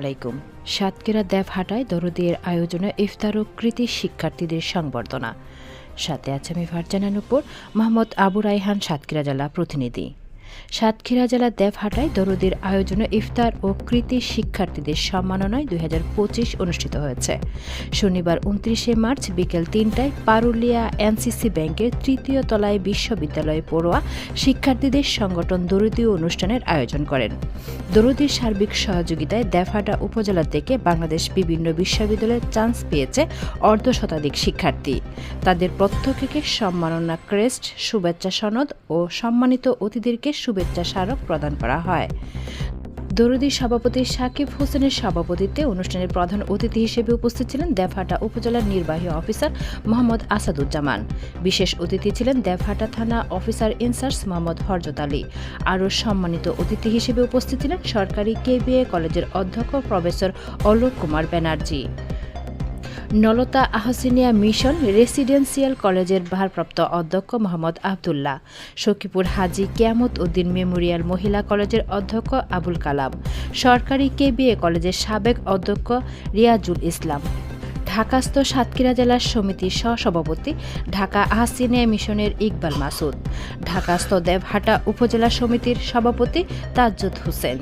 আলাইকুম। সাতকেরা দেবহাটায় দরদিয়ের আয়োজনে ইফতার ও কৃতি শিক্ষার্থীদের সংবর্ধনা। সাথে আছে আমি ফারজানার উপর মোহাম্মদ আবু রাইহান সাতকেরা জেলা প্রতিনিধি। সাতক্ষীরা জেলা দেবহাটায় দরদির আয়োজনে ইফতার ও কৃতি শিক্ষার্থীদের সম্মাননায় দুই হাজার পঁচিশ অনুষ্ঠিত হয়েছে। শনিবার উনত্রিশে মার্চ বিকেল তিনটায় পারুলিয়া এনসিসি ব্যাংকের তৃতীয় তলায় বিশ্ববিদ্যালয়ে পড়ুয়া শিক্ষার্থীদের সংগঠন দরদি অনুষ্ঠানের আয়োজন করেন। দরদির সার্বিক সহযোগিতায় দেবহাটা উপজেলা থেকে বাংলাদেশ বিভিন্ন বিশ্ববিদ্যালয়ে চান্স পেয়েছে অর্ধ শতাধিক শিক্ষার্থী। তাদের প্রত্যেককে সম্মাননা ক্রেস্ট, শুভেচ্ছা সনদ ও সম্মানিত অতিথিদেরকে শুভেচ্ছা স্মারক প্রদান করা হয়। দরুদি সভাপতি সাকিব হোসেনের সভাপতিত্বে অনুষ্ঠানের প্রধান অতিথি হিসেবে উপস্থিত ছিলেন দেবহাটা উপজেলার নির্বাহী অফিসার মোহাম্মদ আসাদুজ্জামান। বিশেষ অতিথি ছিলেন দেবহাটা থানা অফিসার ইনচার্জ মোহাম্মদ হরজত আলী। আরও সম্মানিত অতিথি হিসেবে উপস্থিত ছিলেন সরকারি কেবিএ কলেজের অধ্যক্ষ professor Alok Kumar Banerjee. Nalta Ahsania mission residential কলেজের ভারপ্রাপ্ত অধ্যক্ষ মোহাম্মদ আবদুল্লাহ। সখীপুর হাজি কিয়ামত উদ্দিন মেমোরিয়াল মহিলা কলেজের অধ্যক্ষ আবুল কালাম। সরকারি কেবিএ কলেজের সাবেক অধ্যক্ষ রিয়াজুল ইসলাম। ঢাকাস্থ সাতক্ষীরা জেলার সমিতির সহসভাপতি ঢাকা আহসিনিয়া মিশনের ইকবাল মাসুদ। ঢাকাস্থ দেবহাটা উপজেলা সমিতির সভাপতি তাজ্জুদ হোসেন।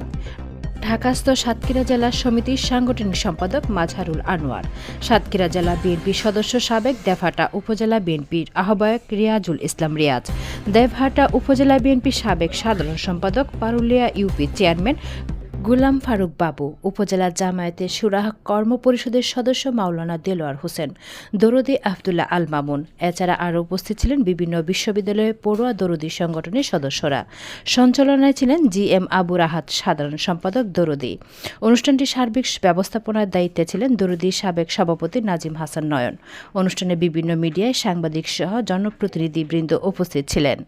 ঢাকাস্থ সাতক্ষীরা জেলা সমিতির সাংগঠনিক সম্পাদক মাঝারুল আনোয়ার। সাতক্ষীরা জেলা বিএনপির সদস্য সাবেক দেভাটা উপজেলা বিএনপির আহ্বায়ক রিয়াজুল ইসলাম রিয়াজ। দেবহাটা উপজেলা বিএনপির সাবেক সাধারণ সম্পাদক পারুলিয়া ইউপি চেয়ারম্যান গুলাম ফারুক বাবু, উপজেলা জামায়াতের সুরাহ কর্ম পরিষদের সদস্য মাওলানা দেলোয়ার হোসেন, দরদি আবদুল্লাহ আল মামুন। এছাড়া আরও উপস্থিত ছিলেন বিভিন্ন বিশ্ববিদ্যালয়ের পড়ুয়া দরদি সংগঠনের সদস্যরা। সঞ্চালনায় ছিলেন জি এম আবু রাহাত, সাধারণ সম্পাদক দরদি। অনুষ্ঠানটি সার্বিক ব্যবস্থাপনার দায়িত্বে ছিলেন দরদির সাবেক সভাপতি নাজিম হাসান নয়ন। অনুষ্ঠানে বিভিন্ন মিডিয়ায় সাংবাদিক সহ জনপ্রতিনিধিবৃন্দ উপস্থিত ছিলেন।